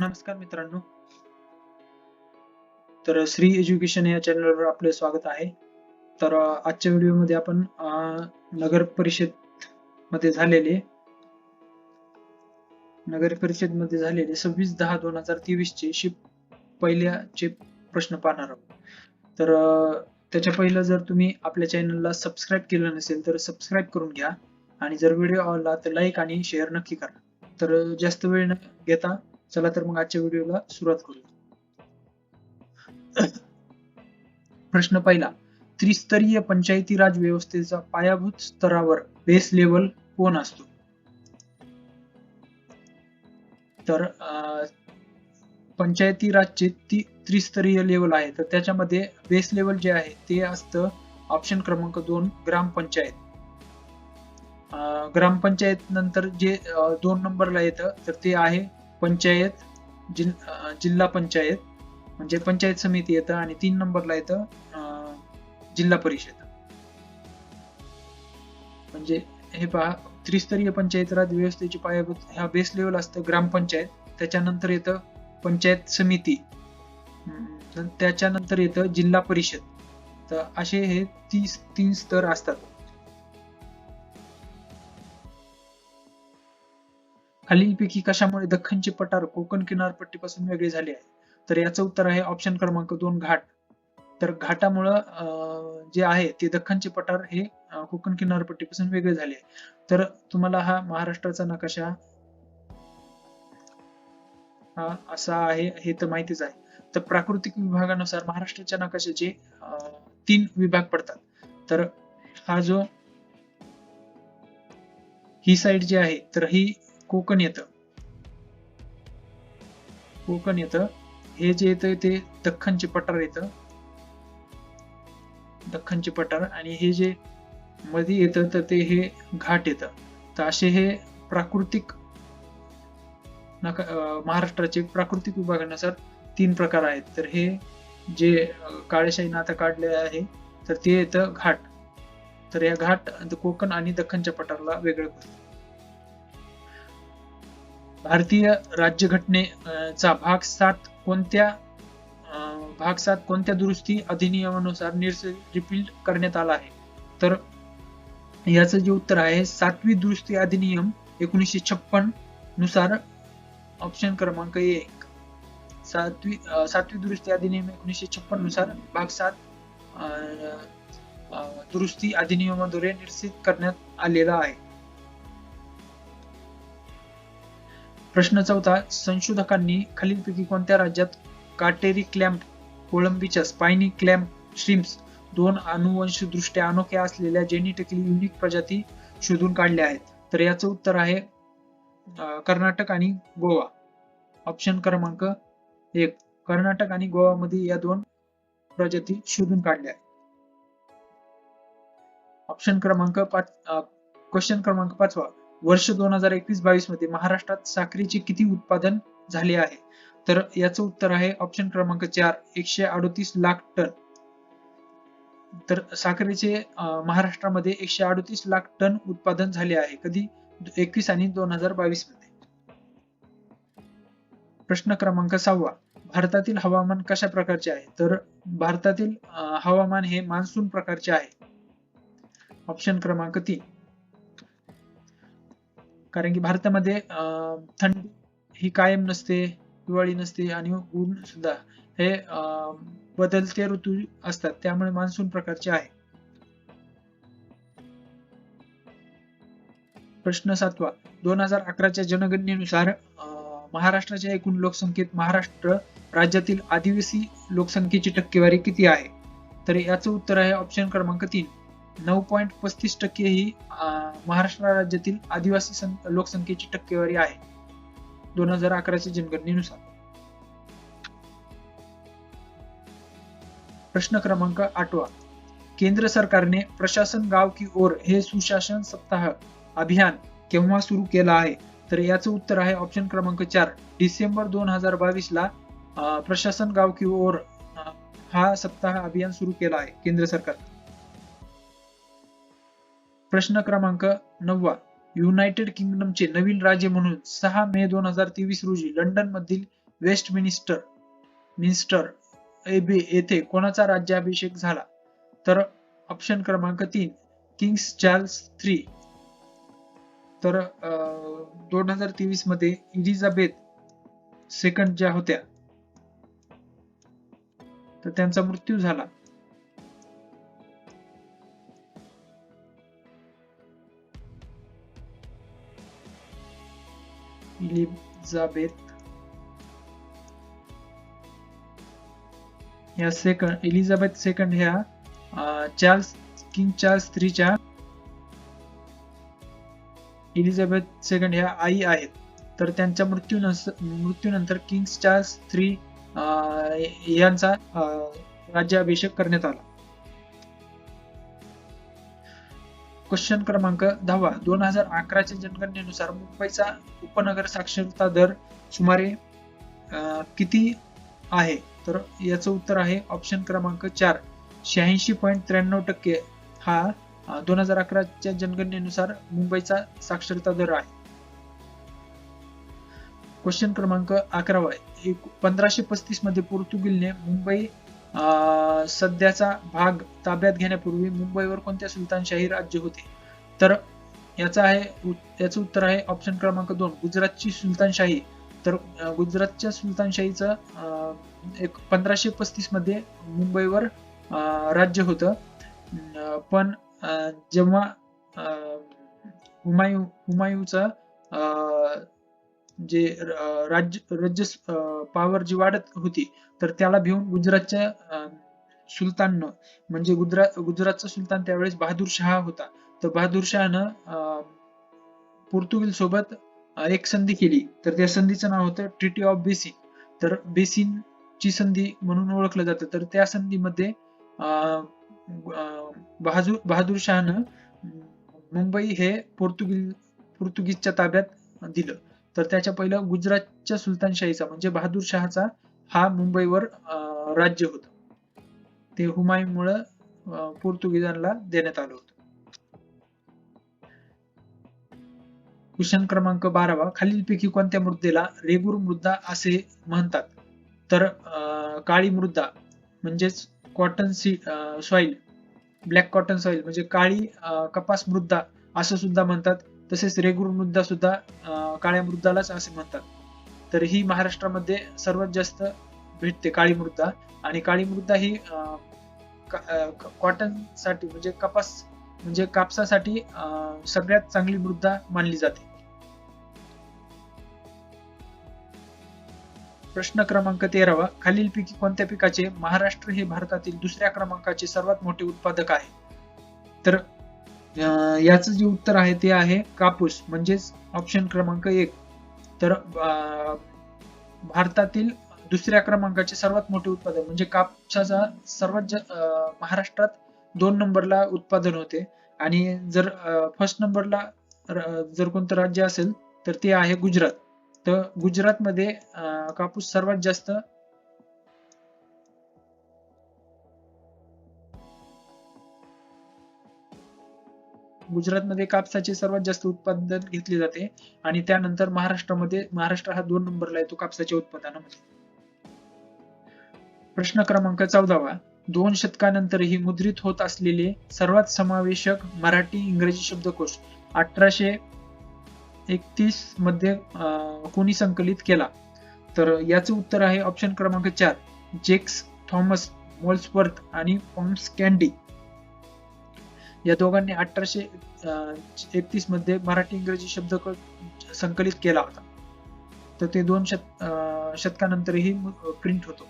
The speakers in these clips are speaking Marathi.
नमस्कार मित्रांनो. तर श्री एज्युकेशन या चॅनलवर आपले स्वागत आहे. तर आजच्या व्हिडिओमध्ये आपण नगर परिषदमध्ये झालेले नगर परिषदमध्ये झालेले सव्वीस दहा दोन हजार तेवीस चे शिप पहिल्याचे प्रश्न पाहणार आहोत. तर त्याच्या पहिलं जर तुम्ही आपल्या चॅनलला सबस्क्राईब केलं नसेल तर सबस्क्राईब करून घ्या. आणि जर व्हिडिओ आवडला तर लाईक आणि शेअर नक्की करा. तर जास्त वेळ न घेता चला तर मग आजच्या व्हिडिओला सुरुवात करूया. प्रश्न पहिला. त्रिस्तरीय पंचायती राज व्यवस्थेचा पायाभूत स्तरावर बेस लेवल कोण असतो? तर अं, पंचायती राजचे ती त्रिस्तरीय लेवल आहे. तर त्याच्यामध्ये बेस लेवल जे आहे ते असतं ऑप्शन क्रमांक दोन ग्रामपंचायत अं, ग्रामपंचायत नंतर जे दोन नंबरला येतं तर ते आहे पंचायत जिल जिल्हा पंचायत म्हणजे पंचायत समिती येतं आणि तीन नंबरला येतं जिल्हा परिषद. म्हणजे हे पहा त्रिस्तरीय पंचायत राज व्यवस्थेची पायाभूत ह्या बेस लेवल असतं ग्रामपंचायत त्याच्यानंतर येतं पंचायत समिती. त्याच्यानंतर येतं जिल्हा परिषद. तर असे हे तीस तीन स्तर असतात. खालीलपैकी कशामुळे दख्खनचे पठार कोकण किनारपट्टीपासून वेगळे झाले आहे? तर याचं उत्तर आहे ऑप्शन क्रमांक दोन घाट. तर घाटामुळं जे आहे ते दख्खनचे पठार हे कोकण किनारपट्टीपासून वेगळे झाले आहे. तर तुम्हाला हा महाराष्ट्राचा नकाशा हा असा आहे हे तर माहितीच आहे. तर प्राकृतिक विभागानुसार महाराष्ट्राच्या नकाशाचे तीन विभाग पडतात. तर हा जो ही साईड जी आहे तर ही कोकण येतं. कोकण येतं. हे जे येतं ते दख्खनचे पठार येतं. दख्खनचे पठार आणि हे जे मध्ये येतं तर ते हे घाट येतं. तर असे हे प्राकृतिक नका महाराष्ट्राचे प्राकृतिक विभागानुसार तीन प्रकार आहेत. तर हे जे काळेशाहीनं आता काढले आहे तर ते येतं घाट. तर या घाट कोकण आणि दख्खनच्या पठाराला वेगळं करतं. भारतीय राज्यघटनेचा भाग सात कोणत्या भाग सात कोणत्या दुरुस्ती अधिनियमानुसार रिपील्ड करण्यात आला आहे? तर याचं जे उत्तर आहे सातवी दुरुस्ती अधिनियम एकोणीसशे छप्पननुसार ऑप्शन क्रमांक एक. सातवी सातवी दुरुस्ती अधिनियम एकोणीसशे छप्पननुसार भाग सात दुरुस्ती अधिनियमाद्वारे निश्चित करण्यात आलेला आहे. प्रश्न चौथा संशोधकांनी खालीलपैकी कोणत्या राज्यात काटेरी क्लॅम्प कोळंबीच्या स्पायनी क्लॅम्प श्रिम्स दोन अनुवंशदृष्ट्या अनोख्या असलेल्या जेनेटिकली युनिक प्रजाती शोधून काढल्या आहेत? तर याचं उत्तर आहे कर्नाटक आणि गोवा. ऑप्शन क्रमांक एक. कर्नाटक आणि गोवामध्ये या दोन प्रजाती शोधून काढल्या आहेत. ऑप्शन क्रमांक पाच क्वेश्चन क्रमांक पाचवा. वर्ष दोन हजार एकवीस बावीसमध्ये महाराष्ट्रात साखरेचे किती उत्पादन झाले आहे? तर याचं उत्तर आहे ऑप्शन क्रमांक चार एकशे अडोतीस लाख टन. तर साखरेचे महाराष्ट्रामध्ये एकशे अडोतीस लाख टन उत्पादन झाले आहे. कधी? एकवीस आणि दोन हजार बावीसमध्ये. प्रश्न क्रमांक सहावा. भारतातील हवामान कशा प्रकारचे आहे? तर भारतातील हवामान हे मान्सून प्रकारचे आहे. ऑप्शन क्रमांक तीन. कारण की भारतामध्ये अं, थंडी ही कायम नसते हिवाळी नसते आणि ऊन सुद्धा हे अं, बदलते ऋतू असतात. त्यामुळे मान्सून प्रकारचे आहे. प्रश्न सातवा. दोन हजार अकराच्या जनगणनेनुसार अं, महाराष्ट्राच्या एकूण लोकसंख्येत महाराष्ट्र राज्यातील आदिवासी लोकसंख्येची टक्केवारी किती आहे? तर याचं उत्तर आहे ऑप्शन क्रमांक तीन. नऊ पॉईंट पस्तीस टक्के ही महाराष्ट्र राज्यातील आदिवासी लोकसंख्येची टक्केवारी आहे. दोन हजार अकराच्या जनगणनेनुसार. प्रश्न क्रमांक आठवा. केंद्र सरकारने प्रशासन गाव की ओर हे सुशासन सप्ताह अभियान केव्हा सुरू केला आहे? तर याचं उत्तर आहे ऑप्शन क्रमांक चार. डिसेंबर दोन हजार बावीस ला अं, प्रशासन गाव की ओर हा सप्ताह अभियान सुरू केला आहे केंद्र सरकार प्रश्न क्रमांक नववा. युनायटेड किंगडमचे नवीन राजे म्हणून सहा मे दोन हजार तेवीस रोजी लंडन मधील वेस्ट मिनिस्टर मिनिस्टर एबे येथे कोणाचा राज्याभिषेक झाला? तर ऑप्शन क्रमांक तीन किंग्स चार्ल्स थ्री. तर दोन हजार तेवीसमध्ये इलिझाबेथ सेकंड ज्या होत्या तर त्यांचा मृत्यू झाला. इलिझाबेथ या सेकंड इलिझाबेथ सेकंड ह्या चार्ल्स किंग चार्ल्स स्त्रीच्या इलिझाबेथ सेकंड ह्या आई आहेत. तर त्यांच्या मृत्यू मृत्यूनंतर किंग्स चार्ल्स थ्री यांचा राज्याभिषेक करण्यात आला. क्वेश्चन क्रमांक दहावा. दोन हजार अकराच्या जनगणनेनुसार मुंबईचा उपनगर साक्षरता दर सुमारे किती आहे? तर याचं उत्तर आहे ऑप्शन क्रमांक चार. शहाऐंशी पॉईंट त्र्याण्णव टक्के हा दोन हजार अकराच्या जनगणनेनुसार मुंबईचा साक्षरता दर आहे. क्वेश्चन क्रमांक अकरावा पंधराशे पस्तीसमध्ये पोर्तुगीलने मुंबई सध्याचा भाग ताब्यात घेण्यापूर्वी मुंबईवर कोणत्या सुलतानशाही राज्य होते? तर याचा आहे याचं उत्तर आहे ऑप्शन क्रमांक दोन गुजरातची सुलतानशाही तर गुजरातच्या सुलतानशाहीचं एक पंधराशे पस्तीसमध्ये मुंबईवर राज्य होतं. पण जेव्हा हुमायू हुमायूचा जे राज्य राज्य पावर जी वाढत होती तर त्याला भिवून गुजरातच्या सुलताननं म्हणजे गुजरात गुजरातचा सुलतान त्यावेळेस बहादूर शहा होता. तर बहादूर शहानं पोर्तुगीज सोबत एक संधी केली. तर त्या संधीचं नाव होतं ट्रिटी ऑफ बेसिन तर बेसिन ची संधी म्हणून ओळखलं जातं. तर त्या संधीमध्ये बहादूर बहादूर शहानं मुंबई हे पोर्तुगीज पोर्तुगीजच्या ताब्यात दिलं. तर त्याच्या पहिलं गुजरातच्या सुलतानशाहीचा म्हणजे बहादूर शहाचा हा मुंबईवर राज्य होत. ते हुमायूनमुळं पोर्तुगीजांना देण्यात आलं होतं. क्वेश्चन क्रमांक बारावा खालीलपैकी कोणत्या मृदेला रेगूर मृदा असे म्हणतात? तर काळी मृदा म्हणजेच कॉटन सी सॉइल ब्लॅक कॉटन सॉइल म्हणजे काळी कपास मृदा असं सुद्धा म्हणतात. तसेच रेगूर मृदा सुद्धा काळ्या मृदालाच असे म्हणतात. तर ही महाराष्ट्रामध्ये सर्वात जास्त भेटते काळी मृदा आणि काळी मृदा ही कॉटनसाठी म्हणजे कपास म्हणजे कापसासाठी सगळ्यात चांगली मृदा मानली जाते. प्रश्न क्रमांक तेरावा. खालीलपैकी कोणत्या पिकाचे महाराष्ट्र हे भारतातील दुसऱ्या क्रमांकाचे सर्वात मोठे उत्पादक आहे? तर याच जे उत्तर आहे ते आहे कापूस म्हणजेच ऑप्शन क्रमांक एक. तर भारतातील दुसऱ्या क्रमांकाचे सर्वात मोठे उत्पादन म्हणजे कापसाचा सर्वात महाराष्ट्रात दोन नंबरला उत्पादन होते. आणि जर फर्स्ट नंबरला जर कोणतं राज्य असेल तर ते आहे गुजरात. तर गुजरातमध्ये कापूस सर्वात जास्त गुजरातमध्ये कापसाचे सर्वात जास्त उत्पादन घेतले जाते आणि त्यानंतर महाराष्ट्रामध्ये महाराष्ट्र हा दोन नंबरला येतो कापसाच्या उत्पादनामध्ये. प्रश्न क्रमांक चौदावा. दोन शतकानंतरही मुद्रित होत असलेले सर्वात समावेशक मराठी इंग्रजी शब्दकोश अठराशे एकतीसमध्ये कोणी संकलित केला? तर याचं उत्तर आहे ऑप्शन क्रमांक चार जेक्स थॉमस मोल्सवर्थ आणि पॉम्स कॅन्डी. या दोघांनी अठराशे एकतीसमध्ये मराठी इंग्रजी शब्द संकलित केला होता. तर ते दोन शत शतकानंतरही प्रिंट होतो.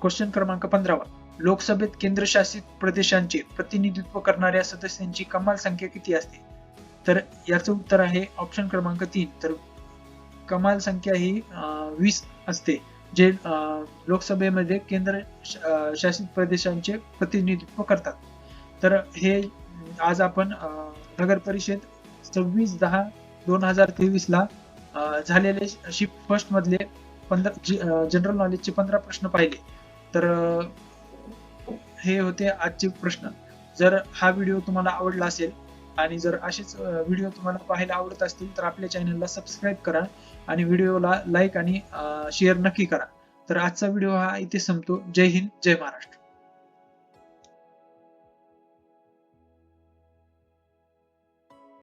क्वेश्चन क्रमांक पंधरावा. लोकसभेत केंद्रशासित प्रदेशांचे प्रतिनिधित्व करणाऱ्या सदस्यांची कमाल संख्या किती असते? तर याचं उत्तर आहे ऑप्शन क्रमांक तीन. तर कमाल संख्या ही वीस असते. जे लोकसभेमध्ये केंद्र शासित प्रदेशांचे प्रतिनिधित्व करतात. तर हे आज आपण नगर परिषद सव्वीस दहा दोन हजार तेवीस ला झालेले शिफ्ट फर्स्ट मधले पंधरा जनरल नॉलेजचे पंधरा प्रश्न पाहिले. तर हे होते आजचे प्रश्न. जर हा व्हिडिओ तुम्हाला आवडला असेल आणि जर असेच व्हिडिओ तुम्हाला पाहायला आवडत असतील तर आपल्या चॅनलला सबस्क्राईब करा आणि व्हिडिओला लाईक आणि शेअर नक्की करा. तर आजचा व्हिडिओ हा इथे संपतो. जय हिंद जय महाराष्ट्र.